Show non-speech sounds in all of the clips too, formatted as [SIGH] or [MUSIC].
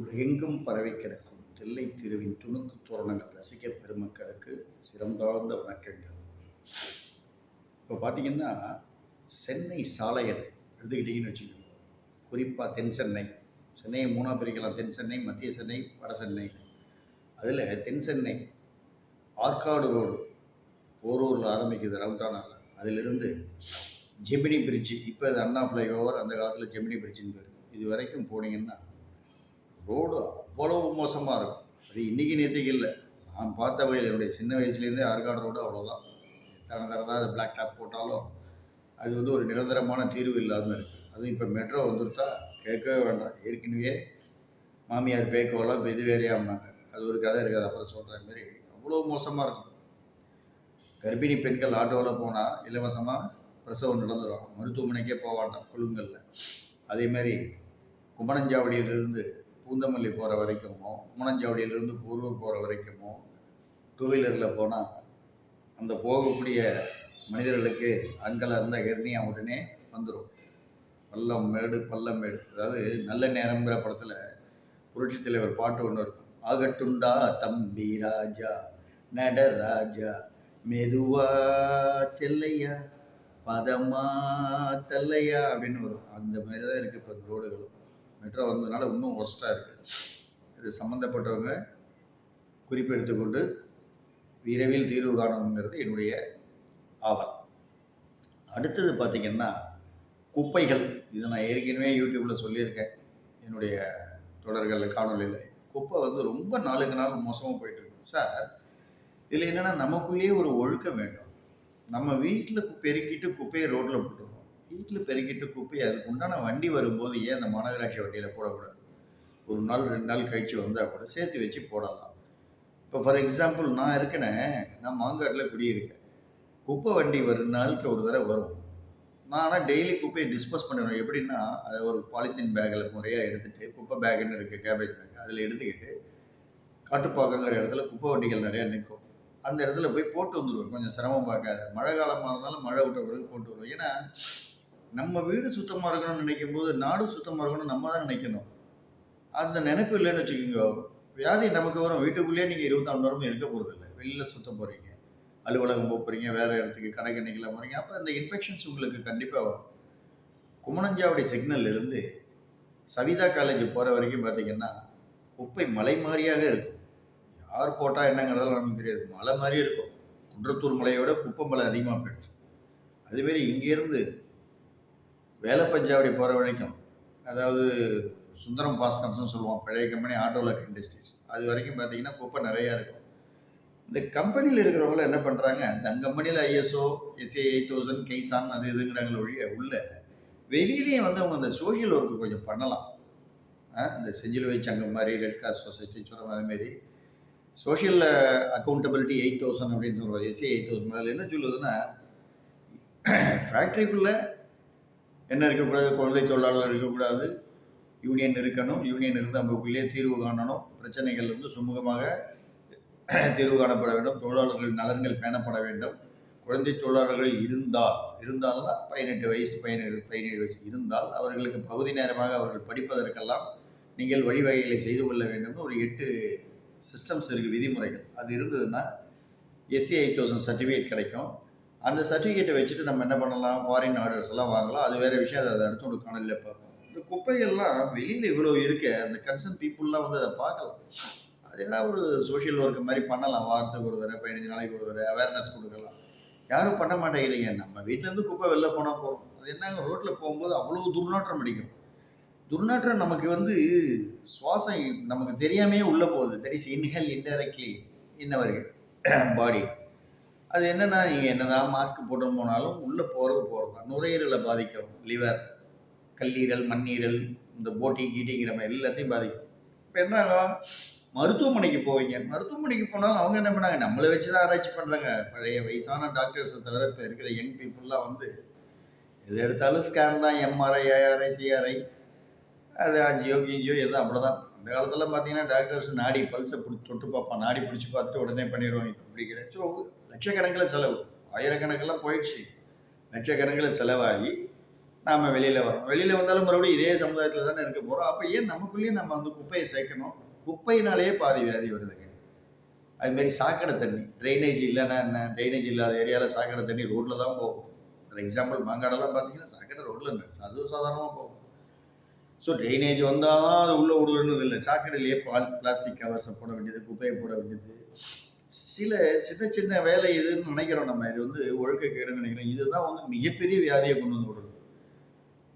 உலகெங்கும் பரவி கிடக்கும் தில்லை திருவின் துணுக்கு தோரணங்கள் ரசிக பெருமக்களுக்கு சிறந்தார்ந்த வணக்கங்கள். இப்போ பார்த்தீங்கன்னா சென்னை சாலைகள் எடுத்துக்கிட்டீங்கன்னு வச்சுக்கோங்க. குறிப்பாக தென் சென்னை. சென்னையை மூணாக பிரிக்கலாம். தென் சென்னை மத்திய சென்னை வட சென்னை. அதில் தென் சென்னை ஆற்காடு ரோடு போரூரில் ஆரம்பிக்குது ரவுண்டானால் அதிலிருந்து ஜெமினி பிரிட்ஜு இப்போ அது அண்ணா ஃப்ளைஓவர் அந்த காலத்தில் ஜெமினி பிரிட்ஜுன்னு பேர். இது வரைக்கும் போனீங்கன்னா ரோடு அவ்வளவு மோசமாக இருக்கும். அது இன்றைக்கி நேற்றுக்கு இல்லை. நான் பார்த்த வகையில் என்னுடைய சின்ன வயசுலேருந்தே ஆற்காடு ரோடு அவ்வளோதான் எத்தனை தரதாக அது பிளாக் டாப் போட்டாலும் அது வந்து ஒரு நிரந்தரமான தீர்வு இல்லாமல் இருக்குது அதுவும் இப்போ மெட்ரோ வந்துருத்தா கேட்கவே வேண்டாம். ஏற்கனவே மாமியார் பேக்கோலாம் இப்போ இது வேறையாம்னாங்க. அது ஒரு கதை இருக்காது. அப்புறம் சொல்கிற மாதிரி அவ்வளோ மோசமாக இருக்கும். கர்ப்பிணி பெண்கள் ஆட்டோவில் போனால் இலவசமாக பிரசவம் நடந்துடும் மருத்துவமனைக்கே போக வேண்டாம். குழுங்களில் அதே மாதிரி குமணஞ்சாவடியிலிருந்து பூந்தமல்லி போகிற வரைக்குமோ குமணஞ்சாவடியிலிருந்து போரூர் போகிற வரைக்குமோ டூ வீலரில் போனால் அந்த போகக்கூடிய மனிதர்களுக்கு ஆண்களாக இருந்தால் ஹெர்னியா உடனே வந்துடும் பள்ளம் மேடு பள்ளம் மேடு. அதாவது நல்ல நேரங்கிற படத்தில் புரட்சி தலைவர் பாட்டு ஒன்று இருக்கும். ஆகட்டுண்டா தம்பி ராஜா நடராஜா மெதுவா செல்லையா பதமா தல்லையா அப்படின்னு வரும். அந்த மாதிரி தான் இருக்குது இப்போ இந்த ரோடுகளும். மெட்ரோ வந்ததுனால இன்னும் ஒர்ஸ்ட்டாக இருக்குது இது சம்மந்தப்பட்டவங்க குறிப்பெடுத்துக்கொண்டு விரைவில் தீர்வு காணணுங்கிறது என்னுடைய ஆவல். அடுத்தது பார்த்திங்கன்னா குப்பைகள். இதை நான் ஏற்கனவே யூடியூப்பில் சொல்லியிருக்கேன். என்னுடைய தொடர்களில் காணொலியில் குப்பை வந்து ரொம்ப நாளுக்கு நாள் மோசமாக போயிட்டுருக்கு சார் இதில் என்னென்னா நமக்குள்ளேயே ஒரு ஒழுக்கம் வேண்டும். நம்ம வீட்டில் பெருக்கிட்டு குப்பையை ரோட்டில் போட்டுருக்கோம் வீட்டில் பெருக்கிட்டு குப்பை அதுக்கு உண்டான வண்டி வரும்போது ஏன் அந்த மாநகராட்சி வண்டியில் போடக்கூடாது? ஒரு நாள் ரெண்டு நாள் கழித்து வந்தால் கூட சேர்த்து வச்சு போடலாம். இப்போ ஃபார் எக்ஸாம்பிள் நான் இருக்கேனே நான் மாங்காட்டில் குடியிருக்கேன். குப்பை வண்டி ஒரு நாளுக்கு ஒரு தடவை வரும். நான் ஆனால் டெய்லி குப்பையை டிஸ்போஸ் பண்ணிடுவேன். எப்படின்னா அதை ஒரு பாலித்தீன் பேக்கில் முறையாக எடுத்துகிட்டு குப்பை பேக்குன்னு இருக்குது கேபேஜ் பேக் அதில் எடுத்துக்கிட்டு காட்டுப்பாக்கங்கிற இடத்துல குப்பை வண்டிகள் நிறையா நிற்கும். அந்த இடத்துல போய் போட்டு வந்துடுவேன். கொஞ்சம் சிரமம் பார்க்காத. மழை காலமாக இருந்தாலும் மழை விட்ட பிறகு போட்டு வருவேன். ஏன்னா நம்ம வீடு சுத்தமாக இருக்கணும்னு நினைக்கும் போது நாடு சுத்தமாக இருக்கணும்னு நம்ம தான் நினைக்கணும். அந்த நினைப்பு இல்லைன்னு வச்சுக்கோங்க. வியாதி நமக்கு வரும். வீட்டுக்குள்ளேயே நீங்கள் இருபத்தாம் நேரமும் இருக்க போகிறது இல்லை வெளியில் சுத்தம் போகிறீங்க அலுவலகம் போக போகிறீங்க வேறு இடத்துக்கு கடைக்கு நிற்கலாம் போகிறீங்க அப்போ அந்த இன்ஃபெக்ஷன்ஸ் உங்களுக்கு கண்டிப்பாக வரும். குமணஞ்சாவடி சிக்னல்ல இருந்து சவிதா காலேஜ் போகிற வரைக்கும் பார்த்தீங்கன்னா குப்பை மலை மாதிரியாக இருக்கும். யார் போட்டால் என்னங்கிறதெல்லாம் நமக்கு தெரியாது. மலை மாதிரி இருக்கும். குன்றத்தூர் மலையை விட குப்பை மலை அதிகமாக போயிடுச்சு. அதுமாரி இங்கேருந்து வேலை பஞ்சாவடி போகிற வரைக்கும் அதாவது சுந்தரம் ஃபாஸ்டன்ஸ்னு சொல்லுவோம் பழைய கம்பெனி ஆட்டோலக் இண்டஸ்ட்ரீஸ் அது வரைக்கும் பார்த்தீங்கன்னா குப்பை நிறையா இருக்கும். இந்த கம்பெனியில் இருக்கிறவங்கள என்ன பண்ணுறாங்க அந்த கம்பெனியில் ISO SA eight thousand kaizen அது இதுங்கிறாங்கள ஒழிய உள்ள வெளியிலேயே வந்து அவங்க அந்த சோஷியல் ஒர்க்கு கொஞ்சம் பண்ணலாம். இந்த செஞ்சிலுவை சங்கம் மாதிரி ரெட் கிராஸ் சொசைட்டி சொல்கிற மாதிரி. சோஷியல் அக்கௌண்டபிலிட்டி எயிட் தௌசண்ட் அப்படின்னு சொல்லுவோம் எஸ்ஏ எயிட் தௌசண்ட் அதில் என்ன சொல்லுதுன்னா ஃபேக்ட்ரிக்குள்ளே என்ன இருக்கக்கூடாது? குழந்தை தொழிலாளர் இருக்கக்கூடாது. யூனியன் இருக்கணும். யூனியன் இருந்து அவங்களுக்குள்ளேயே தீர்வு காணணும். பிரச்சனைகள் வந்து சுமூகமாக தீர்வு காணப்பட வேண்டும். தொழிலாளர்கள் நலன்கள் பேணப்பட வேண்டும். குழந்தை தொழிலாளர்கள் இருந்தால் இருந்தால்னா பதினெட்டு வயசு பதினேழு பதினேழு வயசு இருந்தால் அவர்களுக்கு பகுதி நேரமாக அவர்கள் படிப்பதற்கெல்லாம் நீங்கள் வழிவகைகளை செய்து கொள்ள வேண்டும்னு ஒரு எட்டு சிஸ்டம்ஸ் இருக்குது விதிமுறைகள். அது இருந்ததுன்னா எஸ்சி எயிட் தௌசண்ட் சர்டிஃபிகேட் கிடைக்கும். அந்த சர்டிஃபிகேட்டை வச்சுட்டு நம்ம என்ன பண்ணலாம்? ஃபாரின் ஆர்டர்ஸ் எல்லாம் வாங்கலாம். அது வேறு விஷயம். அதை அதை அடுத்த ஒரு காணொலியில் பார்ப்போம். இந்த குப்பைகள்லாம் வெளியில் இவ்வளோ இருக்க. அந்த கன்சர்ன் பீப்புளெலாம் வந்து அதை பார்க்கலாம். அது ஏதாவது ஒரு சோஷியல் ஒர்க்கு மாதிரி பண்ணலாம். வாரத்துக்கு ஒரு தடவை பதினஞ்சு நாளைக்கு ஒரு தடவை அவேர்னஸ் கொடுக்கலாம். யாரும் பண்ண மாட்டேங்கிறீங்க. நம்ம வீட்டிலேருந்து குப்பை வெளில போனால் போகிறோம் அது என்னங்க? ரோட்டில் போகும்போது அவ்வளோ துர்நாற்றம் அடிக்கும். துர்நாற்றம் நமக்கு வந்து சுவாசம் நமக்கு தெரியாமையே உள்ளே போகுது. தெரிஸ் இன்ஹெல் இன்டைரக்ட்லி இன்னவர்கள் பாடி அது என்னென்னா நீங்கள் என்ன தான் மாஸ்க் போட்டு போனாலும் உள்ளே போகிறது போகிறது தான் நுரையீரலை பாதிக்கும். லிவர் கல்லீரல் மண்ணீரல் இந்த போட்டி கீட்டிங்கிற மாதிரி எல்லாத்தையும் பாதிக்கும். இப்போ என்னங்க மருத்துவமனைக்கு போவீங்க. மருத்துவமனைக்கு போனாலும் அவங்க என்ன பண்ணாங்க? நம்மளை வச்சு தான் ஆராய்ச்சி பண்ணுறாங்க பழைய வயசான டாக்டர்ஸை தவிர இப்போ இருக்கிற யங் பீப்புளெலாம் வந்து எது எடுத்தாலும் ஸ்கேன் தான் எம்ஆர்ஐ ஏஆர்ஐ சிஆர்ஐ அது அஞ்சியோ கீஞ்சியோ எல்லாம் அப்படிதான். அந்த காலத்தில் பார்த்தீங்கன்னா டாக்டர்ஸ் நாடி பல்ஸை பிடி தொட்டு பார்ப்பான். நாடி பிடிச்சி பார்த்துட்டு உடனே பண்ணிடுவாங்க இப்போ இப்படி கிடையாது லட்சக்கணக்கில் செலவு. ஆயிரக்கணக்கெல்லாம் போயிடுச்சு. லட்சக்கணக்கில் செலவாகி நாம் வெளியில் வரோம் வெளியில் வந்தாலும் மறுபடியும் இதே சமுதாயத்தில் தானே இருக்க போகிறோம் அப்போ ஏன் நமக்குள்ளேயே நம்ம வந்து குப்பையை சேர்க்கணும் குப்பையினாலேயே பாதி வியாதி வருதுங்க. அதுமாரி சாக்கடை தண்ணி. ட்ரைனேஜ் இல்லைன்னா என்ன? ட்ரைனேஜ் இல்லாத ஏரியாவில் சாக்கடை தண்ணி ரோட்டில் தான் போகும். ஃபார் எக்ஸாம்பிள் மாங்காடெல்லாம் பார்த்தீங்கன்னா சாக்கடை ரோட்டில் இல்லை. அது சாதாரணமாக போகும். ஸோ ட்ரைனேஜ் வந்தால் தான் அது உள்ளே விடுறது இல்லை. சாக்கடையிலேயே பால் பிளாஸ்டிக் கவர்ஸை போட வேண்டியது குப்பையை போட வேண்டியது. சில சின்ன சின்ன வேலை இதுன்னு நினைக்கிறோம் நம்ம. இது வந்து ஒழுக்கக்கேடுன்னு நினைக்கிறோம். இதுதான் வந்து மிகப்பெரிய வியாதியை கொண்டு வந்து விடுறது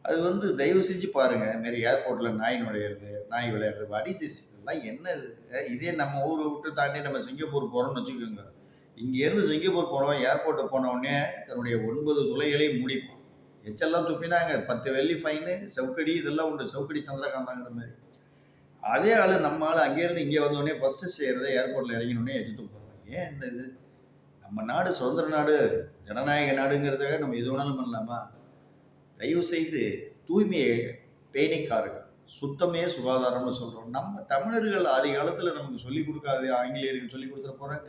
அது வந்து தயவு செஞ்சு பாருங்க. இது மாதிரி ஏர்போர்ட்டில் நாய் நுழையிறது நாய் விளையாடுறது வடிசிஸ் இதெல்லாம் என்ன இது இதே நம்ம ஊரை விட்டு தாண்டி நம்ம சிங்கப்பூர் போகிறோம்னு வச்சுக்கோங்க. இங்கேருந்து சிங்கப்பூர் போனவன் ஏர்போர்ட்டை போனவுடனே தன்னுடைய ஒன்பது துளைகளையும் முடிப்பான். எச்செல்லாம் துப்பினாங்க பத்து வெள்ளி ஃபைனு செவுக்கடி இதெல்லாம் உண்டு. செவுக்கடி சந்திரகாந்தாங்கிற மாதிரி. அதே ஆள் நம்ம ஆள் அங்கேருந்து இங்கே வந்தோடனே ஃபஸ்ட்டு செய்கிறத ஏர்போர்ட்டில் இறங்கினோடனே எச்சு துப்புறாங்க ஏன் இந்த இது? நம்ம நாடு சுதந்திர நாடு ஜனநாயக நாடுங்கிறதுக்காக நம்ம எது வேணாலும் பண்ணலாமா? தயவு செய்து தூய்மையை பேணிக்காருங்கள் சுத்தமே சுகாதாரம்னு சொல்கிறோம் நம்ம தமிழர்கள் ஆதி காலத்தில் நமக்கு சொல்லிக் கொடுக்காது ஆங்கிலேயர்கள் சொல்லிக் கொடுத்துட போகிறாங்க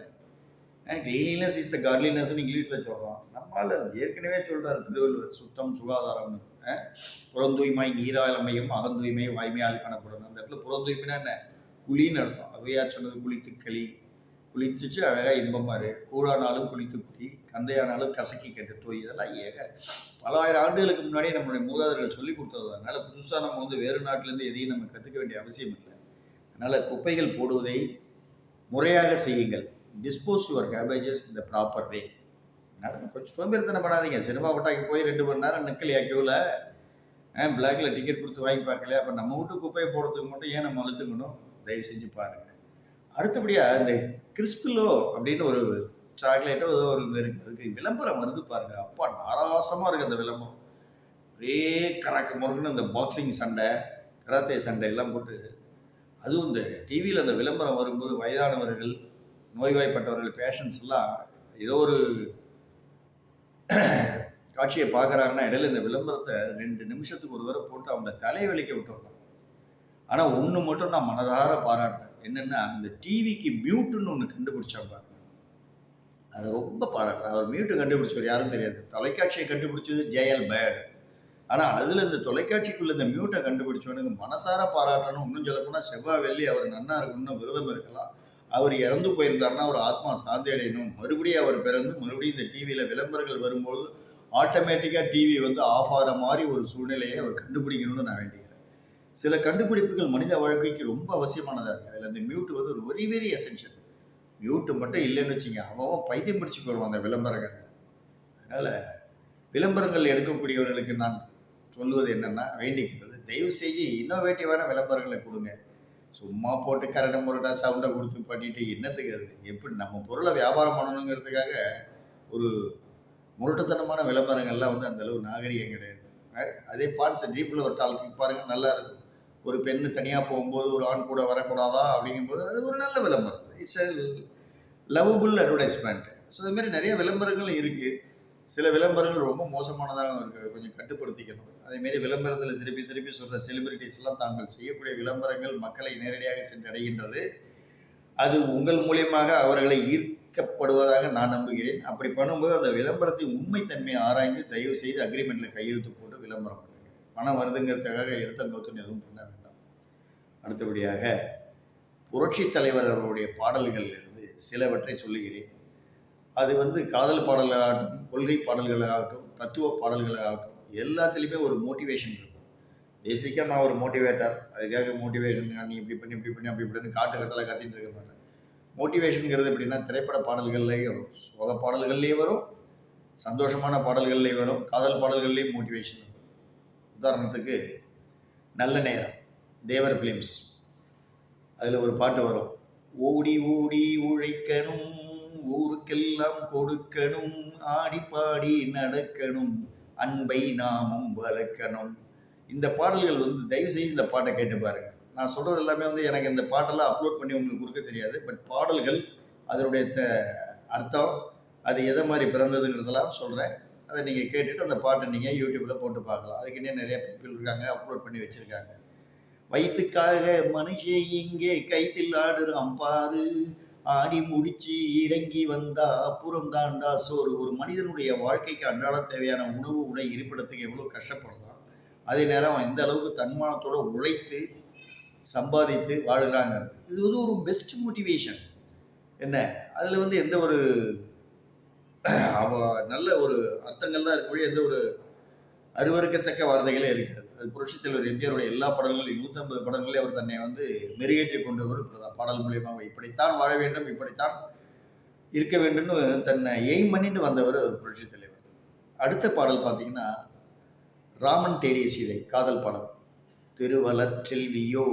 கிளீனினஸ் இஸ் அ கார்லினஸ்னு இங்கிலீஷில் சொல்கிறோம் நம்மளால் ஏற்கனவே சொல்கிறார் திருவள்ளுவர் சுத்தம் சுகாதாரம்னு அஹ், புறந்தூய்மாய் நீராளமையும் அகந்தூய்மை வாய்மையால் காணப்படும். அந்த இடத்துல புறந்தூய்மைனா என்ன? குழின்னு அர்த்தம். அவையார் சொன்னது குளித்து களி. குளித்துச்சு அழகாக இன்பமாரு கூடானாலும் குளித்து குடி கந்தையானாலும் கசக்கி கெட்டு தோய். இதெல்லாம் ஏக. பல ஆயிரம் ஆண்டுகளுக்கு முன்னாடி நம்மளுடைய மூதாதர்கள் சொல்லி கொடுத்தது. அதனால் புதுசாக நம்ம வந்து வேறு நாட்டிலேருந்து எதையும் நம்ம கற்றுக்க வேண்டிய அவசியம் இல்லை. அதனால் குப்பைகள் போடுவதை முறையாக செய்யுங்கள். டிஸ்போஸ் யுவர் கேபேஜஸ் இந்த ப்ராப்பர் வே நடந்து கொஞ்சம் சோம்பேறித்தனம் பண்ணாதீங்க சினிமா கொட்டாய்க்கு போய் ரெண்டு மணி நேரம் நிற்கலையா க்யூவில் பிளாக்ல டிக்கெட் கொடுத்து வாங்கி பார்க்கல அப்போ நம்ம வீட்டு குப்பையை போடுறதுக்கு மட்டும் ஏன் நம்ம அழுத்துக்கணும் தயவு செஞ்சு பாருங்கள் அடுத்தபடியாக இந்த கிறிஸ்பிலோ அப்படின்னு ஒரு சாக்லேட்டோ ஏதோ ஒரு இது இருக்குது அதுக்கு விளம்பரம் வருது பாருங்க. அப்பா நாராசமாக இருக்குது அந்த விளம்பரம். ஒரே கரக்க முறுக்குன்னு அந்த பாக்ஸிங் சண்டை கராத்தே சண்டை எல்லாம் போட்டு அதுவும் இந்த டிவியில் அந்த விளம்பரம் வரும்போது வயதானவர்கள் நோய்வாய்ப்பட்டவர்கள் பேஷண்ட்ஸ் எல்லாம் ஏதோ ஒரு காட்சியை பார்க்குறாங்கன்னா இடையில இந்த விளம்பரத்தை ரெண்டு நிமிஷத்துக்கு ஒரு தடவை போட்டு அவங்க தலைவலிக்க விட்டுருக்கோம் ஆனால் ஒன்று மட்டும் நான் மனதார பாராட்டுறேன். என்னென்னா இந்த டிவிக்கு மியூட்டுன்னு ஒன்று கண்டுபிடிச்சா பாருங்க. அதை ரொம்ப பாராட்டுறேன். அவர் மியூட்டு கண்டுபிடிச்சவர் யாரும் தெரியாது. தொலைக்காட்சியை கண்டுபிடிச்சது ஜெயல் பேட் ஆனால் அதில் இந்த தொலைக்காட்சிக்குள்ள இந்த மியூட்டை கண்டுபிடிச்சவனுக்கு மனசார பாராட்டணும் இன்னும் சொல்லப்போனால் செவ்வாய் வெள்ளி அவர் நன்னா இருக்கணும்னு விரதம் இருக்கலாம். அவர் இறந்து போயிருந்தாருன்னா அவர் ஆத்மா சாந்தி அடையணும் மறுபடியும் அவர் பிறந்து மறுபடியும் இந்த டிவியில் விளம்பரங்கள் வரும்போது ஆட்டோமேட்டிக்காக டிவி வந்து ஆஃப் ஆகிற மாதிரி ஒரு சூழ்நிலையை அவர் கண்டுபிடிக்கணும்னு நான் வேண்டிக்கிறேன். சில கண்டுபிடிப்புகள் மனித வாழ்க்கைக்கு ரொம்ப அவசியமானதாக இருக்குது அதில் அந்த மியூட் வந்து ஒரு வெரி வெரி எசென்ஷியல் மியூட்டு மட்டும் இல்லைன்னு வச்சுங்க அவன் பைத்தியம் பிடிச்சி போடுவான் அந்த விளம்பரங்கள். அதனால் விளம்பரங்கள் எடுக்கக்கூடியவர்களுக்கு நான் சொல்லுவது என்னென்னா வேண்டிக்கிறது. தயவு செய்து இன்னோவேட்டிவான விளம்பரங்களை கொடுங்க. சும்மா போட்டு கரடு முரட்டா சவுண்டை கொடுத்து பண்ணிட்டு என்னத்துக்கு அது? எப்படி நம்ம பொருளை வியாபாரம் பண்ணணுங்கிறதுக்காக ஒரு முரட்டுத்தனமான விளம்பரங்கள்லாம் வந்து அந்தளவு நாகரிகம் கிடையாது. அதே பார்ட்ஸ் ஜீப்பில் ஒரு டால்க்கு பாருங்கள் நல்லா இருக்கும். ஒரு பெண்ணு தனியாக போகும்போது ஒரு ஆண் கூட வரக்கூடாதா அப்படிங்கும்போது அது ஒரு நல்ல விளம்பரம். It's a lovable advertisement so அதுமாரி மாதிரி நிறைய விளம்பரங்கள் இருக்குது சில விளம்பரங்கள் ரொம்ப மோசமானதாக இருக்குது கொஞ்சம் கட்டுப்படுத்திக்கணும். அதேமாரி விளம்பரத்தில் திருப்பி திருப்பி சொல்கிற செலிபிரிட்டிஸ் எல்லாம் தாங்கள் செய்யக்கூடிய விளம்பரங்கள் மக்களை நேரடியாக சென்றடைகின்றது அது உங்கள் மூலியமாக அவர்களை ஈர்க்கப்படுவதாக நான் நம்புகிறேன். அப்படி பண்ணும்போது அந்த விளம்பரத்தின் உண்மைத்தன்மையை ஆராய்ந்து தயவு செய்து அக்ரிமெண்ட்டில் கையெழுத்து போட்டு விளம்பரம் பண்ணுங்க. பணம் வருதுங்கிறதுக்காக எடுத்த நோத்துன்னு எதுவும் பண்ண வேண்டாம். அடுத்தபடியாக புரட்சி தலைவர் அவர்களுடைய பாடல்களில் இருந்து சிலவற்றை சொல்லுகிறேன். அது வந்து காதல் பாடல்களாகட்டும் கொள்கை பாடல்களாகட்டும் தத்துவ பாடல்களாகட்டும் எல்லாத்துலேயுமே ஒரு மோட்டிவேஷன் இருக்கும். பேசிக்காக நான் ஒரு மோட்டிவேட்டர் அதுக்காக மோட்டிவேஷன் நீ இப்படி பண்ணி இப்படி பண்ணி அப்படி இப்படின்னு காட்டு கத்தலை கத்திட்டு இருக்க மாட்டேன். மோட்டிவேஷனுங்கிறது எப்படின்னா திரைப்பட பாடல்கள்லேயும் வரும். சோக பாடல்கள்லேயும் வரும் சந்தோஷமான பாடல்கள்லேயும் வரும் காதல் பாடல்கள்லேயும் மோட்டிவேஷன் வரும். உதாரணத்துக்கு நல்ல நேரம் தேவர் ஃபிலிம்ஸ் அதில் ஒரு பாட்டு வரும். ஓடி ஓடி உழைக்கணும் ஊருக்கெல்லாம் கொடுக்கணும் ஆடி பாடி நடக்கணும் அன்பை நாமும் வளர்க்கணும். இந்த பாடல்கள் வந்து தயவு செய்து இந்த பாட்டை கேட்டு பாருங்க. நான் சொல்கிறது எல்லாமே வந்து எனக்கு இந்த பாட்டெல்லாம் அப்லோட் பண்ணி உங்களுக்கு கொடுக்க தெரியாது. பட் பாடல்கள் அதனுடைய த அர்த்தம் அது எதை மாதிரி பிறந்ததுங்கிறதெல்லாம் சொல்கிறேன் அதை நீங்கள் கேட்டுட்டு அந்த பாட்டை நீங்கள் யூடியூப்பில் போட்டு பார்க்கலாம். அதுக்குன்னே நிறைய பீப்பிள் இருக்காங்க அப்லோட் பண்ணி வச்சுருக்காங்க. வயிற்றுக்காக மனுஷன் இங்கே கைத்தில் ஆடுறான் பாரு. ஆடி முடிச்சு இறங்கி வந்தா அப்புறம் தாண்டா சோறு. ஒரு மனிதனுடைய வாழ்க்கைக்கு அன்றாட தேவையான உணவு உடை இருப்பிடத்துக்கு எவ்வளோ கஷ்டப்படலாம் அதே நேரம் அவன் எந்த அளவுக்கு தன்மானத்தோடு உழைத்து சம்பாதித்து வாழுகிறாங்கிறது இது வந்து ஒரு பெஸ்ட் மோட்டிவேஷன் என்ன? அதில் வந்து எந்த ஒரு அவ நல்ல ஒரு அர்த்தங்கள் தான் இருக்கக்கூடிய எந்த ஒரு அருவருக்கத்தக்க வார்த்தைகளே இருக்காது. புரட்சித் தலைவர் எம்ஜிஆருடைய எல்லா படங்களிலும் நூற்றம்பது படங்களே அவர் தன்னை வந்து மெருகேற்றி கொண்டு வரும். பாடல் மூலியமாக இப்படித்தான் வாழ வேண்டும் இப்படித்தான் இருக்க வேண்டும்னு தன்னை எய்ம் பண்ணிட்டு வந்தவர் ஒரு புரட்சித் தலைவர். அடுத்த பாடல் பார்த்தீங்கன்னா ராமன் தேடிய சீதை காதல் பாடல். திருவளச் செல்வியோ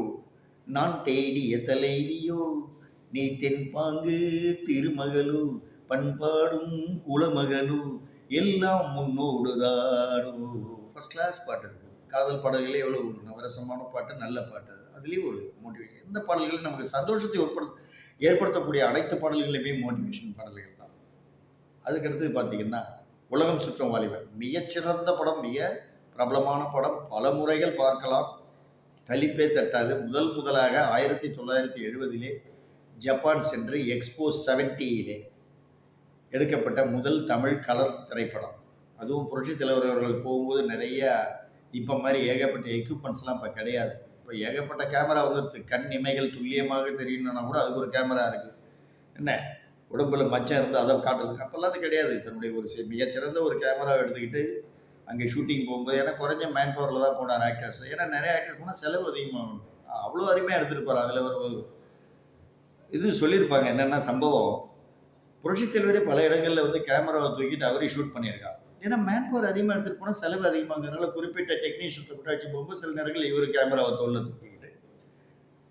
நான் தேடிய தலைவியோ நீ தென்பாங்கு திருமகளு பண்பாடும் குலமகளு எல்லாம் முன்னோடுதானோ ஃபர்ஸ்ட் கிளாஸ் பாட்டு அது. காதல் பாடல்களே எவ்வளோ ஒரு நவரசமான பாட்டு நல்ல பாட்டு. அது அதுலேயும் ஒரு மோட்டிவேஷன் எந்த பாடல்கள் நமக்கு சந்தோஷத்தை ஏற்படுத்த ஏற்படுத்தக்கூடிய அனைத்து பாடல்களுமே மோட்டிவேஷன் பாடல்கள் தான். அதுக்கடுத்து பார்த்தீங்கன்னா உலகம் சுற்றும் வாலிபன். மிகச்சிறந்த படம் மிக பிரபலமான படம். பல முறைகள் பார்க்கலாம். கழிப்பே தட்டாது. முதல் முதலாக ஆயிரத்தி தொள்ளாயிரத்தி எழுபதிலே ஜப்பான் சென்று எக்ஸ்போ செவன்ட்டியிலே எடுக்கப்பட்ட முதல் தமிழ் கலர் திரைப்படம். அதுவும் புரட்சி தலைவர் அவர்கள் போகும்போது நிறைய இப்போ மாதிரி ஏகப்பட்ட எக்யூப்மெண்ட்ஸ்லாம் இப்போ கிடையாது. இப்போ ஏகப்பட்ட கேமரா வந்துடுது கண் இமைகள் துல்லியமாக தெரியணும்னா கூட அதுக்கு ஒரு கேமரா இருக்குது என்ன? உடம்புல மச்சம் இருந்து அதை காட்டுறதுக்கு. அப்போல்லாம் அது கிடையாது. தன்னுடைய ஒரு மிகச்சிறந்த ஒரு கேமராவை எடுத்துக்கிட்டு அங்கே ஷூட்டிங் போகும்போது ஏன்னா குறைஞ்ச மேன் பவரில் தான் போனார் ஆக்டர்ஸ் ஏன்னா நிறைய ஆக்டர்ஸ் போனால் செலவு அதிகமாகும். அவ்வளோ அருமையாக எடுத்துகிட்டு அதில் ஒரு இது சொல்லியிருப்பாங்க. என்னென்னா சம்பவம். புரட்சி தலைவரே பல இடங்களில் வந்து கேமராவை தூக்கிட்டு அவரே ஷூட் பண்ணியிருக்காங்க ஏன்னா மேன் பவர் அதிகமாக எடுத்துகிட்டு போனால் செலவு அதிகமாகிறதுனால குறிப்பிட்ட டெக்னீஷியன்ஸை விட்டு வச்சு போகும்போது சில நேரங்களில் இவர் கேமராவை தோல்ல தூக்கிக்கிட்டு.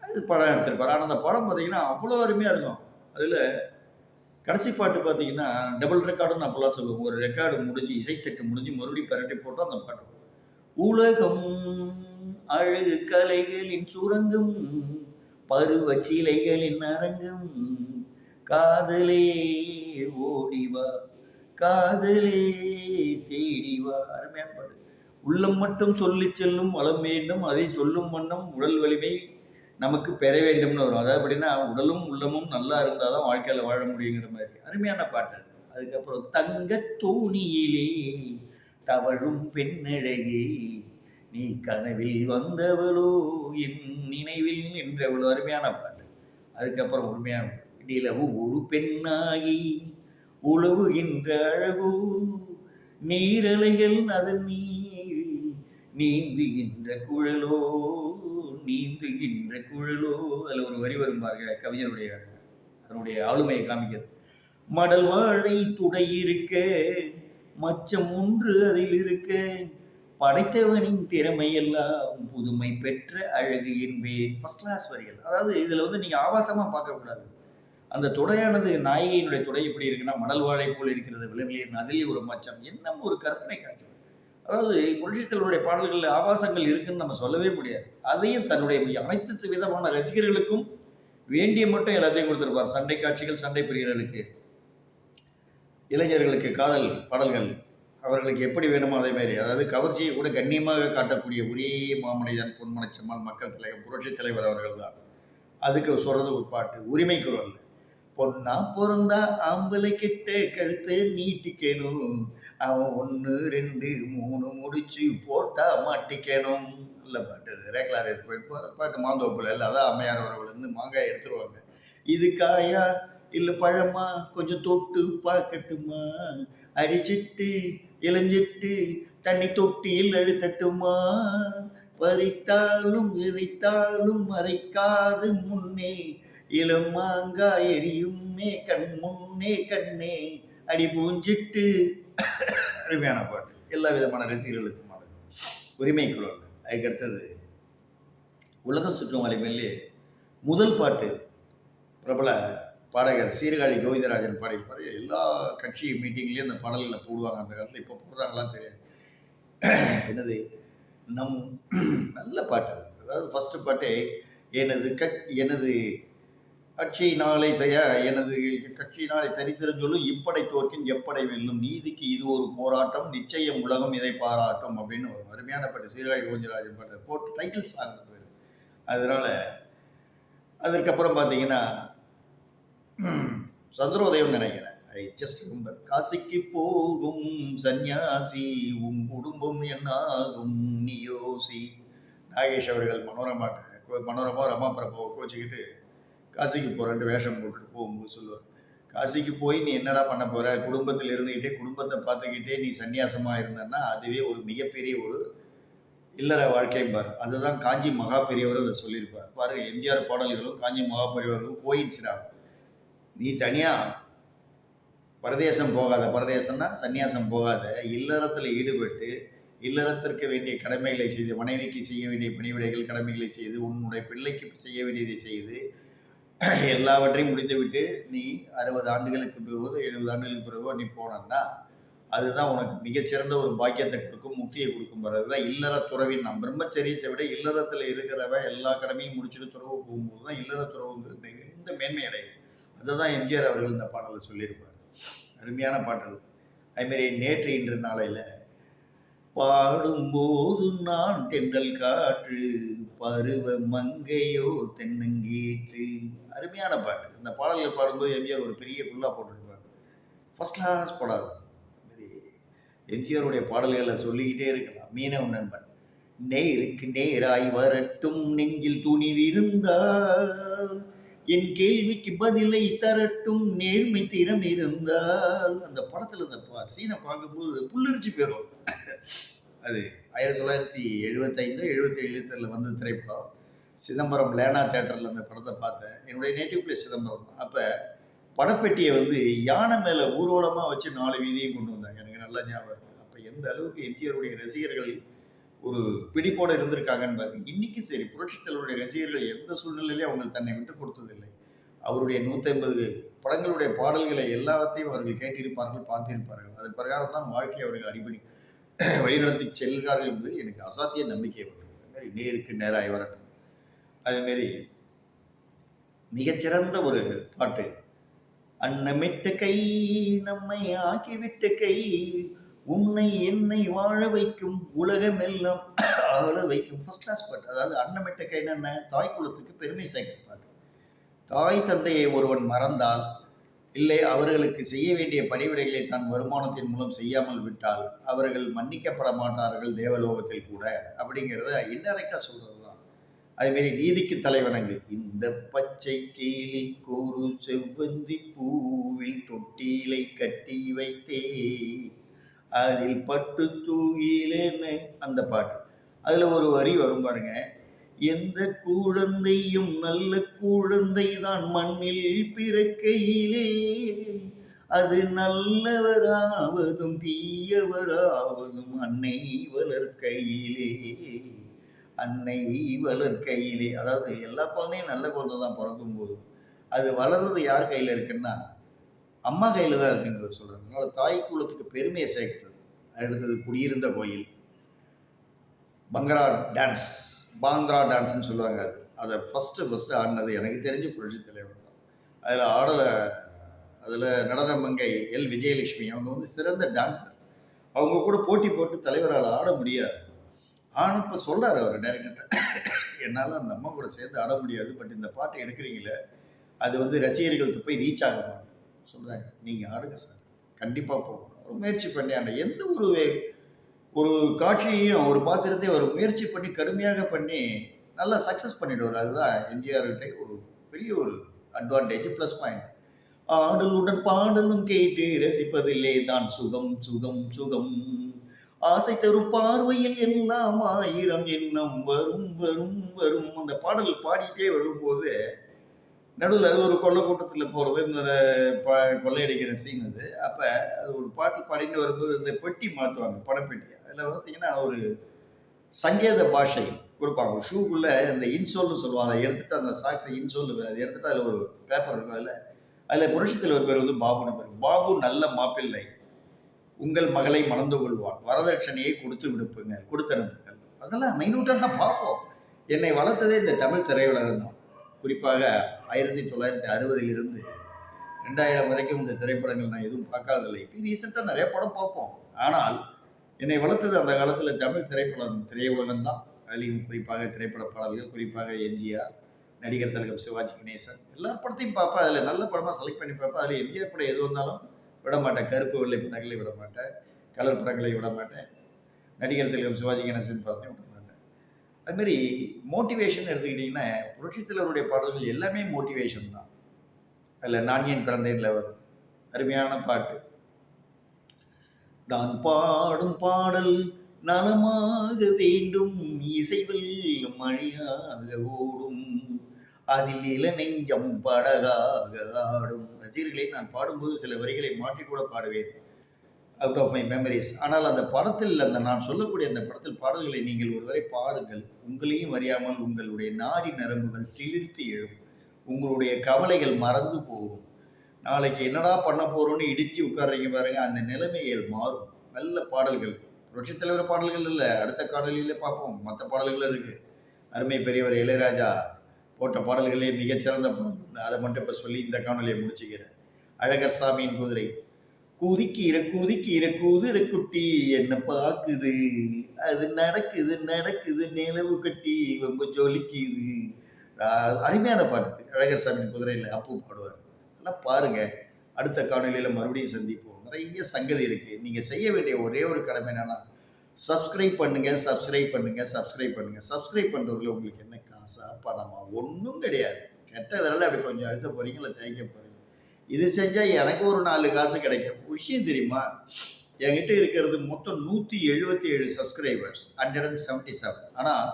அது படம் எடுத்திருப்பார். ஆனால் அந்த படம் பார்த்தீங்கன்னா அவ்வளோ அருமையாக இருக்கும். அதில் கடைசி பாட்டு பார்த்தீங்கன்னா டபுள் ரெக்கார்டுன்னு அப்போல்லாம் சொல்லுவோம் ஒரு ரெக்கார்டு முடிஞ்சு இசைத்தட்டு முடிஞ்சு மறுபடியும் பரட்டி போட்டோம் அந்த பாட்டு உலகம் அழகு கலைகளின் சுரங்கம் பருவ சிலைகளின் அரங்கம் காதலே ஓடிவா காதலே தேடிவா அருமையான பாட்டு உள்ளம் மட்டும் சொல்லிச் செல்லும் வளம் வேண்டும் அதை சொல்லும் வண்ணம் உடல் வலிமை நமக்கு பெற வேண்டும்னு வரும். அதாவது அப்படின்னா உடலும் உள்ளமும் நல்லா இருந்தால் தான் வாழ்க்கையில் வாழ முடியுங்கிற மாதிரி. அருமையான பாட்டு அது. அதுக்கப்புறம் தங்கத் தோணியிலே தவழும் பெண்ணழகே நீ கனவில் வந்தவளோ என் நினைவில் நின்றவளோ. அருமையான பாட்டு. அதுக்கப்புறம் உண்மையான நிலவு ஒரு பெண்ணாகி உழவுகின்ற அழகோ. நீரலைகள் அதன் நீர் நீந்துகின்ற குழலோ நீந்துகின்ற குழலோ. அதில் ஒரு வரி வரும் பாருங்க கவிஞருடைய அதனுடைய ஆளுமையை காமிக்கிறது. மடல் வாழை துடை இருக்க மச்சம் ஒன்று அதில் இருக்க படைத்தவனின் திறமையெல்லாம் புதுமை பெற்ற அழகு என்பேன். ஃபர்ஸ்ட் கிளாஸ் வரிகள். அதாவது இதில் வந்து நீங்கள் ஆபாசமாக பார்க்கக்கூடாது. அந்த துடையானது நாயகியினுடைய துடை எப்படி இருக்குன்னா மணல் வாழை போல் இருக்கிறது விளவிலியன் அதில் ஒரு மச்சம் என்ன ஒரு கற்பனை காட்சி. அதாவது புரட்சித்தலைவருடைய பாடல்களில் ஆபாசங்கள் இருக்குன்னு நம்ம சொல்லவே முடியாது. அதையும் தன்னுடைய அனைத்து விதமான ரசிகர்களுக்கும் வேண்டிய மட்டும் எல்லாத்தையும் கொடுத்துருப்பார். சண்டை காட்சிகள் சண்டை பிரியர்களுக்கு இளைஞர்களுக்கு காதல் பாடல்கள் அவர்களுக்கு எப்படி வேணுமோ அதே மாதிரி. அதாவது கவர்ச்சியை கூட கண்ணியமாக காட்டக்கூடிய ஒரே மாமனிதன் பொன்மனச்சம்மாள் மக்கள் தலைவர் புரட்சித் தலைவர் அவர்கள் தான் அதுக்கு சொல்றது ஒரு பாட்டு உரிமை குரல். பொண்ணா பிறந்தா ஆம்பளை கிட்ட கழுத்தை நீட்டிக்கணும். அவன் ஒன்று ரெண்டு மூணு முடிச்சு போட்டா மாட்டிக்கணும். இல்லை பாட்டு அது ரேக்லார் பாட்டு மாந்தோப்புல இல்லை அதான் அம்மையார் அவர்கள் மாங்காய் எடுத்துருவாங்க. இது காயா? இல்லை பழமா? கொஞ்சம் தொட்டு பார்க்கட்டுமா? அடிச்சிட்டு இளைஞ்சிட்டு தண்ணி தொட்டியில் அழுத்தட்டுமா? பறித்தாலும் இறைத்தாலும் மறைக்காது முன்னே இளம் மாங்காய் எரியுமே கண் முன்னே கண்ணே. அடி பூஞ்சிட்டு. அருமையான பாட்டு. எல்லா விதமான ரசிகர்களுக்கும் உரிமை குரல். அதுக்கடுத்தது உலகம் சுற்றும் வலிமையிலே முதல் பாட்டு. பிரபல பாடகர் சீர்காழி கோவிந்தராஜன் பாடியிருப்பார் எல்லா கட்சி மீட்டிங்லேயும் அந்த பாடல்களை போடுவாங்க. அந்த காலத்தில் இப்போ போடுறாங்களா தெரியாது. என்னது? நம் நல்ல பாட்டு அது. அதாவது ஃபஸ்ட்டு பாட்டே எனது கட் எனது கட்சி நாளை செய்ய எனது கட்சி நாளை சரித்திரம் சொல்லும் இப்படை தோற்கின் எப்படை வெல்லும் நீதிக்கு இது ஒரு போராட்டம் நிச்சயம் உலகம் இதை பாராட்டும் அப்படின்னு ஒரு அருமையான பாட்டு சீர்காழி கோஞ்சராஜன் பாட்டு போட்டு டைட்டில் சாங் பேர். அதனால் அதற்கப்புறம் பார்த்தீங்கன்னா சந்திரோதயம் நினைக்கிறேன். ஐ ஜஸ்ட் ரிமம்பர் காசிக்கு போகும் சந்நியாசி உன் குடும்பம் என்னாகும் நியோசி. நாகேஷ் அவர்கள் மனோரமாட்ட மனோரமா ரமா பிரபாவை கோச்சிக்கிட்டு காசிக்கு போகிறேன்ட்டு வேஷம் போட்டுட்டு போகும்போது சொல்லுவார் காசிக்கு போய் நீ என்னடா பண்ண போகிற குடும்பத்தில் இருந்துக்கிட்டே குடும்பத்தை பார்த்துக்கிட்டே நீ சன்னியாசமாக இருந்தன்னா அதுவே ஒரு மிகப்பெரிய ஒரு இல்லற வாழ்க்கைம்பார் அதுதான் காஞ்சி மகா பெரியவரும் அதை சொல்லியிருப்பார். பாரு எம்ஜிஆர் பாடல்களும் காஞ்சி மகா பெரியவர்களும் கோயின்சிடாகும் நீ தனியாக பரதேசம் போகாத பரதேசம்னா சன்னியாசம் போகாத இல்லறத்தில் ஈடுபட்டு இல்லறத்திற்கு வேண்டிய கடமைகளை செய்து மனைவிக்கு செய்ய வேண்டிய பணிவிடைகள் கடமைகளை செய்து உன்னுடைய பிள்ளைக்கு செய்ய வேண்டியதை செய்து [CLEARS THROAT] எல்லாவற்றையும் முடித்துவிட்டு நீ அறுபது ஆண்டுகளுக்கு பிறகு எழுபது ஆண்டுகளுக்கு பிறகு நீ போனன்னா அதுதான் உனக்கு மிகச்சிறந்த ஒரு பாக்கியத்தை கொடுக்கும் முக்தியை கொடுக்கும். அதுதான் இல்லற துறவின் நாம். பிரம்மச்சரியத்தை விட இல்லறத்தில் இருக்கிறவன் எல்லா கடமையும் முடிச்சுட்டு துறவு போகும்போது தான் இல்லற துறவு மிகுந்த மேன்மை அடையுது. அதை தான் எம்ஜிஆர் அவர்கள் இந்த பாடலில் சொல்லியிருப்பார். அருமையான பாடல் அதுமாரி நேற்று இன்று நாளையில் பாடும்போது நான் தென்றல் காற்று பருவ மங்கையோ தென்னங்கீற்று. அருமையான பாட்டு. அந்த பாடல்களை பாடும்போது எம்ஜிஆர் ஒரு பெரிய புல்லாக போட்டுருப்பார் ஃபஸ்ட் கிளாஸ் பாடாது. அதுமாரி எம்ஜிஆருடைய பாடல்களை சொல்லிக்கிட்டே இருக்கலாம். மீன நண்பன் நேருக்கு நேராய் வரட்டும் நெஞ்சில் துணிவிருந்தால் என் கேள்விக்கு பதிலை தரட்டும் நேர்மை திறம் இருந்தால் அந்த படத்தில் அந்த சீனை பார்க்கும்போது புல்லரிச்சு போயிடும். அது ஆயிரத்தி தொள்ளாயிரத்தி எழுபத்தைந்து எழுபத்தி எழுபத்தில் வந்த திரைப்படம். சிதம்பரம் லேனா தேட்டரில் அந்த படத்தை பார்த்தேன். என்னுடைய நேட்டிவ் பிளேஸ் சிதம்பரம் அப்போ படப்பெட்டியை வந்து யானை மேலே ஊர்வலமாக வச்சு நாலு வீதியும் கொண்டு வந்தாங்க. எனக்கு நல்லா ஞாபகம் இருக்கு. அப்போ எந்த அளவுக்கு எம்ஜிஆருடைய ரசிகர்கள் ஒரு பிடிப்போடு இருந்திருக்காங்கன்னு பாருங்க. இன்றைக்கும் சரி புரட்சித்தலைவருடைய ரசிகர்கள் எந்த சூழ்நிலையிலையும் அவங்க தன்னை விட்டு கொடுத்ததில்லை. அவருடைய நூற்றி ஐம்பது படங்களுடைய பாடல்களை எல்லாத்தையும் அவர்கள் கேட்டிருப்பார்கள் பார்த்திருப்பார்கள். அதன் பிரகாரம் தான் வாழ்க்கை அவர்கள் அடிப்படை [CLEARS THROAT] வழிநடத்தி செல்கிறார்கள் என்பது எனக்கு அசாத்திய நம்பிக்கை உண்டு. அது மாதிரி நேருக்கு நேராக வரட்டும். அதேமாரி மிகச்சிறந்த ஒரு பாட்டு. அன்னமிட்ட கை நம்மை ஆக்கிவிட்ட கை உன்னை என்னை வாழ வைக்கும் உலகமெல்லாம் [CLEARS THROAT] ஆள வைக்கும். ஃபர்ஸ்ட் கிளாஸ் பாட்டு. அதாவது அன்னமிட்ட கைன்னு என்ன? தாய் குலத்துக்கு பெருமை சேர்க்கிற பாட்டு. தாய் தந்தையை ஒருவன் மறந்தால் இல்லை அவர்களுக்கு செய்ய வேண்டிய பணிவிடைகளை தான் வருமானத்தின் மூலம் செய்யாமல் விட்டால் அவர்கள் மன்னிக்கப்பட மாட்டார்கள் தேவலோகத்தில் கூட. அப்படிங்கிறத இன்டெரக்டாக சொல்கிறது தான் அதேமாரி நீதிக்கு தலைவணங்கு இந்த பச்சை கீழி கூறு செவ்வந்தி பூவில் தொட்டியிலை கட்டி வைத்தே அதில் பட்டு தூகிலேன்னு அந்த பாட்டு. அதில் ஒரு வரி வரும் பாருங்கள் எந்த குழந்தையும் நல்ல குழந்தைதான் மண்ணில் பிறக்கையிலே. அது நல்லவராவதும் தீயவராவதும் அன்னை வளர்க்கையிலே அன்னை வளர்க்கையிலே அதாவது எல்லா குழந்தையும் நல்ல குழந்தை தான் பிறக்கும் போது. அது வளர்றது யார் கையில் இருக்குன்னா அம்மா கையில் தான் இருக்குன்றது சொல்கிறாங்க அதனால் தாய் குலத்துக்கு பெருமையை சேர்க்கிறது. அடுத்தது குடியிருந்த கோயில். பங்கரா டான்ஸ் பாந்திரா டான்ஸ்னு சொல்லுவாங்க. அது அதை ஃபஸ்ட்டு ஃபஸ்ட்டு ஆடினது எனக்கு தெரிஞ்ச புரட்சி தலைவர் தான். அதில் ஆடல அதில் நடன மங்கை எல். விஜயலட்சுமி. அவங்க வந்து சிறந்த டான்ஸர். அவங்க கூட போட்டி போட்டு தலைவரால் ஆட முடியாது. ஆனால் இப்போ சொல்கிறார் அவர் டேரக்டர்கிட்ட என்னால் அந்த அம்மா கூட சேர்ந்து ஆட முடியாது. பட் இந்த பாட்டு எடுக்கிறீங்களே அது வந்து ரசிகர்களுக்கு போய் ரீச் ஆகணும். சொல்கிறாங்க நீங்கள் ஆடுங்க சார். கண்டிப்பாக போகணும். ஒரு முயற்சி பண்ணி அந்த எந்த ஒரு ஒரு காட்சியையும் ஒரு பாத்திரத்தையும் அவர் முயற்சி பண்ணி கடுமையாக பண்ணி நல்லா சக்ஸஸ் பண்ணிடுவார். அதுதான் எம்ஜிஆர்கிட்ட ஒரு பெரிய ஒரு அட்வான்டேஜ் ப்ளஸ் பாயிண்ட் ஆடலுடன் பாடலும் கேட்டு ரசிப்பதில்லே தான் சுகம் சுகம் சுகம். ஆசை தரும் பார்வையில் எல்லாம் ஆயிரம் எண்ணம் வரும் வரும் வரும். அந்த பாடல் பாடிட்டே வரும்போது நடுவில் அது ஒரு கொள்ளை கூட்டத்தில் போகிறது இந்த ப கொள்ளையடிக்கிற சீன் அது. அப்போ அது ஒரு பாட்டு பாடிட்டு வரும்போது இந்த பெட்டி மாற்றுவாங்க படப்பெட்டி அதில் பார்த்தீங்கன்னா ஒரு சங்கேத பாஷை கொடுப்பாங்க. ஷூக்குள்ளே இந்த இன்சோல்னு சொல்லுவாங்க அதை எடுத்துகிட்டு அந்த சாக்ஸை இன்சோல் அதை எடுத்துகிட்டு அதில் ஒரு பேப்பர் இருக்கும். அதில் அதில் புரட்சித்தில் ஒரு பேர் வந்து பாபுன்னு பேர் பாபு நல்ல மாப்பிள்ளை. உங்கள் மகளை மணந்து கொள்வான். வரதட்சணையை கொடுத்து விடுப்புங்க கொடுத்து அனுப்புங்கள். அதெல்லாம் மைனூட்டாக நான் பார்ப்போம். என்னை வளர்த்ததே இந்த தமிழ் திரையுலகம் தான். குறிப்பாக ஆயிரத்தி தொள்ளாயிரத்தி அறுபதிலிருந்து ரெண்டாயிரம் வரைக்கும் இந்த திரைப்படங்கள் நான் எதுவும் பார்க்காதில்லை இப்போ ரீசெண்டாக நிறைய படம் பார்ப்போம். ஆனால் என்னை வளர்த்தது அந்த காலத்தில் தமிழ் திரைப்படம் திரையுலகம் தான். அதுலேயும் குறிப்பாக திரைப்பட பாடல்கள் குறிப்பாக எம்ஜிஆர் நடிகர் தலகம் சிவாஜி கணேசன். எல்லா படத்தையும் பார்ப்பேன். அதில் நல்ல படமாக செலக்ட் பண்ணி பார்ப்பேன். அதில் எம்ஜிஆர் படம் எது வந்தாலும் விட மாட்டேன். கருப்பு வெள்ளை படங்களை விட மாட்டேன். கலர் படங்களை விட மாட்டேன். நடிகர் திலகம் சிவாஜி கணேசன் படத்தையும் விட மாட்டேன். அதுமாரி மோட்டிவேஷன் எடுத்துக்கிட்டிங்கன்னா புரட்சித்தலைவருடைய பாடல்கள் எல்லாமே மோட்டிவேஷன் தான். அதில் நான் ஏன் பிறந்தேன்ல வரும். அருமையான பாட்டு. நான் பாடும் பாடல் நலமாக வேண்டும் இசைவில் மழையாக ஓடும். அதில் இள நெஞ்சம் படகாக ஆடும். ரசிகர்களே நான் பாடும்போது சில வரிகளை மாற்றிக்கூட பாடுவேன். அவுட் ஆஃப் மை மெமரிஸ் ஆனால் அந்த படத்தில் அந்த நான் சொல்லக்கூடிய அந்த படத்தில் பாடல்களை நீங்கள் ஒருவரை பாருங்கள். உங்களையும் அறியாமல் உங்களுடைய நாடி நரம்புகள் சிலிர்த்து எழும். உங்களுடைய கவலைகள் மறந்து போகும். நாளைக்கு என்னடா பண்ண போகிறோன்னு இடித்து உட்கார்றீங்க பாருங்க அந்த நிலைமைகள் மாறும். நல்ல பாடல்கள். புரட்சித் தலைவர் பாடல்கள் இல்லை அடுத்த காணொலியில் பார்ப்போம். மற்ற பாடல்கள் இருக்குது அருமை பெரியவர் இளையராஜா போட்ட பாடல்களே மிகச்சிறந்த பாடல். அதை மட்டும் இப்போ சொல்லி இந்த காணொலியை முடிச்சுக்கிறேன். அழகர் சாமியின் குதிரை. குதிக்கிற குதிக்கிற குதிரை குட்டி என்ன பாக்குது? அது நடக்குது நடக்குது நிலவு கட்டி ரொம்ப ஜொலிக்குது. அருமையான பாட்டு அழகர் சாமியின் குதிரையில் அப்பு பாடுவார். அதெல்லாம் பாருங்கள் அடுத்த காணொலியில் மறுபடியும் சந்திப்போம். நிறைய சங்கதி இருக்குது நீங்கள் செய்ய வேண்டிய ஒரே ஒரு கடமை என்னென்னா சப்ஸ்கிரைப் பண்ணுங்கள் சப்ஸ்கிரைப் பண்ணுங்கள் சப்ஸ்கிரைப் பண்ணுங்கள் சப்ஸ்கிரைப் பண்ணுறதுல உங்களுக்கு என்ன காசா பணமா ஒன்றும் கிடையாது. கெட்ட விரலை அப்படி கொஞ்சம் அழுத்த போகிறீங்க இல்லை தேய்க்க போறீங்க. இது செஞ்சால் எனக்கு ஒரு நாலு காசு கிடைக்கும். விஷயம் தெரியுமா? என்கிட்ட இருக்கிறது மொத்தம் நூற்றி எழுபத்தி ஏழு subscribers hundred and seventy seven ஆனால்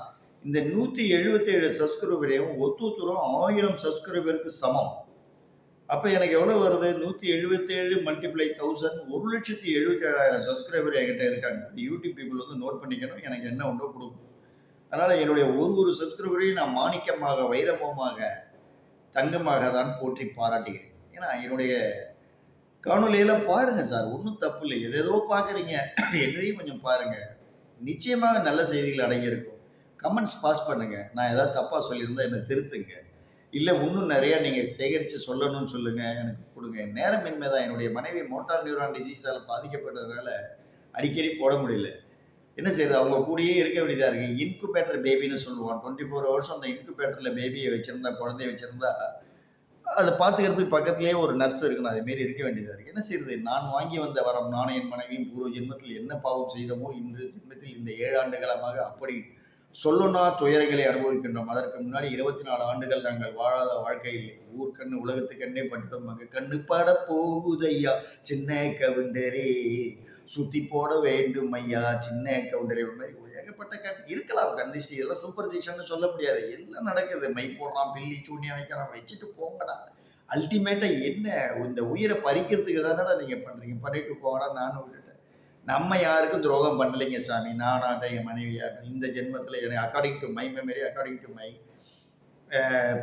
இந்த நூற்றி எழுபத்தி ஏழு சப்ஸ்கிரைபரையும் ஒத்துத்தூரம் ஆயிரம் சப்ஸ்கிரைபருக்கு சமம். அப்போ எனக்கு எவ்வளோ வருது? நூற்றி எழுபத்தேழு மல்டிப்ளை தௌசண்ட் ஒரு லட்சத்தி எழுபத்தி ஏழாயிரம் சப்ஸ்கிரைபர் என்கிட்ட இருக்காங்க. அது யூடியூப் பீப்புள் வந்து நோட் பண்ணிக்கணும். எனக்கு என்ன உண்டோ கொடுக்கும் அதனால் என்னுடைய ஒரு ஒரு சப்ஸ்கிரைபரையும் நான் மாணிக்கமாக வைரமமாக தங்கமாக தான் போற்றி பாராட்டுகிறேன். ஏன்னா என்னுடைய காணொலியில் பாருங்கள் சார் ஒன்றும் தப்பு இல்லை. எதேதோ பார்க்குறீங்க. [CLEARS THROAT] என்னதையும் கொஞ்சம் பாருங்கள் நிச்சயமாக நல்ல செய்திகள் அடங்கியிருக்கும். கமெண்ட்ஸ் பாஸ் பண்ணுங்கள் நான் எதாவது தப்பாக சொல்லியிருந்தா என்னை திருத்துங்க. இல்லை இன்னும் நிறையா நீங்கள் சேகரித்து சொல்லணும்னு சொல்லுங்கள் எனக்கு கொடுங்க. நேரமின்மை தான். என்னுடைய மனைவி மோட்டார் நியூரான் டிசீஸால் பாதிக்கப்பட்டதுனால அடிக்கடி போட முடியல. என்ன செய்யுது அவங்க கூடயே இருக்க வேண்டியதாக இருக்குது இன்குபேட்டர் பேபின்னு சொல்லுவான் டுவெண்ட்டி ஃபோர் ஹவர்ஸ் அந்த இன்குபேட்டரில் பேபியை வச்சுருந்தா குழந்தைய வச்சுருந்தா அதை பார்த்துக்கிறதுக்கு பக்கத்துலேயே ஒரு நர்ஸ் இருக்கணும். அதேமாரி இருக்க வேண்டியதாக இருக்குது என்ன செய்யுது நான் வாங்கி வந்த வரம் நானும் என் மனைவியும் பூர்வ ஜென்மத்தில் என்ன பாவம் செய்தோமோ இன்று ஜென்மத்தில் இந்த ஏழு ஆண்டுகளமாக அப்படி சொல்லுனா துயர்களை அனுபவிக்கின்றோம். அதற்கு முன்னாடி இருபத்தி நாலு ஆண்டுகள் நாங்கள் வாழாத வாழ்க்கையில் ஊர் கண்ணு உலகத்துக்கண்ணே பட்டுடும். அங்கே கண்ணு பட போகுதையா சின்ன கவுண்டரே சுத்தி போட வேண்டும் ஐயா. சின்ன கவுண்டரே. மாதிரி ஏகப்பட்ட கண் இருக்கலாம். கந்திஷ்டி இதெல்லாம் சூப்பர் சிக்ஷன் சொல்ல முடியாது. எல்லாம் நடக்குது. மை போடுறான் பில்லி சூன்யம் வைக்கிறான். வச்சுட்டு போங்கடா. அல்டிமேட்டா என்ன? இந்த உயிரை பறிக்கிறதுக்கு தானடா நீங்க பண்றீங்க. பண்ணிட்டு போங்கடா நானும் நம்ம யாருக்கும் துரோகம் பண்ணலைங்க சாமி. நானாட்டம் என் மனைவியாட்டம் இந்த ஜென்மத்தில் எனக்கு according to my memory according to my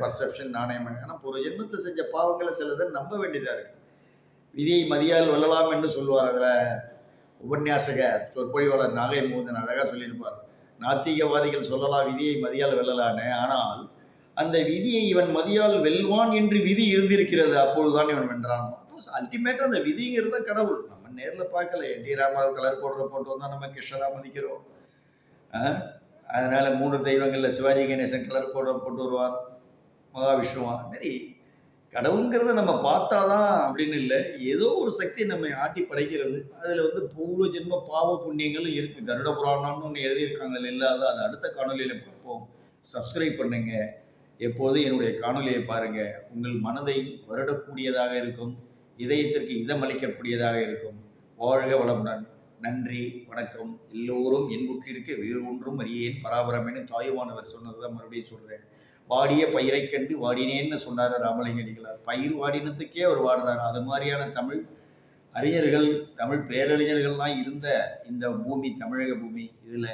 perception நானே ஆனால் ஒரு ஜென்மத்தில் செஞ்ச பாவங்களை சிலதை நம்ப வேண்டியதாக இருக்கு. விதியை மதியால் வெல்லலாம் என்று சொல்லுவார் அதில் உபன்யாசகர் சொற்பொழிவாளர் நாகை மூந்தன் அழகாக சொல்லியிருப்பார். நாத்திகவாதிகள் சொல்லலாம் விதியை மதியால் வெல்லலான்னு. ஆனால் அந்த விதியை இவன் மதியால் வெல்வான் என்று விதி இருந்திருக்கிறது அப்பொழுதுதான் இவன் வென்றான். அப்போ அல்டிமேட்டாக அந்த விதிங்கிறது தான் கடவுள். நம்ம நேரில் பார்க்கல. என் டி ராமராவ் கலர் போடுற போட்டு வந்தால் நம்ம கிருஷ்ணரா மதிக்கிறோம். அதனால் மூன்று தெய்வங்களில் சிவாஜி கணேசன் கலர் போடுற போட்டு வருவார். மகாவிஷ்ணுவா? அதுமாரி கடவுங்கிறத கடவுளுங்கிறத நம்ம பார்த்தாதான் அப்படின்னு இல்லை. ஏதோ ஒரு சக்தி நம்மை ஆட்டி படைக்கிறது. அதில் வந்து பூர்வ ஜென்ம பாவ புண்ணியங்களும் இருக்குது கருட புராணம்னு ஒன்று எழுதியிருக்காங்க. அதில் இல்லாத அதை அடுத்த காணொலியில் பார்ப்போம். சப்ஸ்கிரைப் பண்ணுங்கள் எப்போதும் என்னுடைய காணொலியை பாருங்கள் உங்கள் மனதை வருடக்கூடியதாக இருக்கும். இதயத்திற்கு இதமளிக்கக்கூடியதாக இருக்கும். வாழ்க வளமுடன். நன்றி வணக்கம். எல்லோரும் என்புற்றிருக்க வேறு ஒன்றும் அறியேன். பராபரமேனு தாயுமானவர் சொன்னதுதான் மறுபடியும் சொல்கிறேன் வாடிய பயிரை கண்டு வாடினேன்னு சொன்னார் ராமலிங்க அடிகளார் பயிர் வாடினத்துக்கே அவர் வாடுறார். அது மாதிரியான தமிழ் அறிஞர்கள் தமிழ் பேரறிஞர்கள்லாம் இருந்த இந்த பூமி தமிழக பூமி இதில்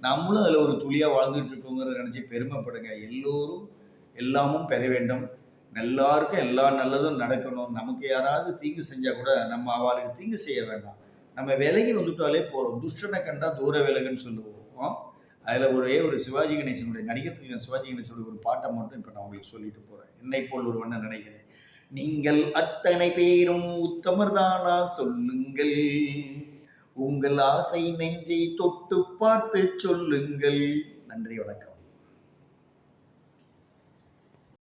நம்மளும் அதில் ஒரு துளியாக வாழ்ந்துட்டு இருக்கோங்கிறத நினச்சி பெருமைப்படுங்க. எல்லோரும் எல்லாமும் பெற வேண்டும். எல்லாருக்கும் எல்லா நல்லதும் நடக்கணும். நமக்கு யாராவது தீங்கு செஞ்சால் கூட நம்ம அவளுக்கு தீங்கு செய்ய வேண்டாம். நம்ம விலகி வந்துட்டாலே போகிறோம் துஷ்டனை கண்டா தூர விலகுன்னு சொல்லுவோம். அதில் ஒரே ஒரு சிவாஜி கணேசனுடைய நடிகத்தில் சிவாஜி கணேசனுடைய ஒரு பாட்டை மட்டும் இப்போ நான் உங்களுக்கு சொல்லிட்டு போகிறேன் என்னை போல் ஒருவன் நினைக்கிறேன். நீங்கள் அத்தனை பேரும் உத்தமர்தானா? சொல்லுங்கள். உங்கள் ஆசை நெஞ்சை தொட்டு பார்த்து சொல்லுங்கள். நன்றி வணக்கம்.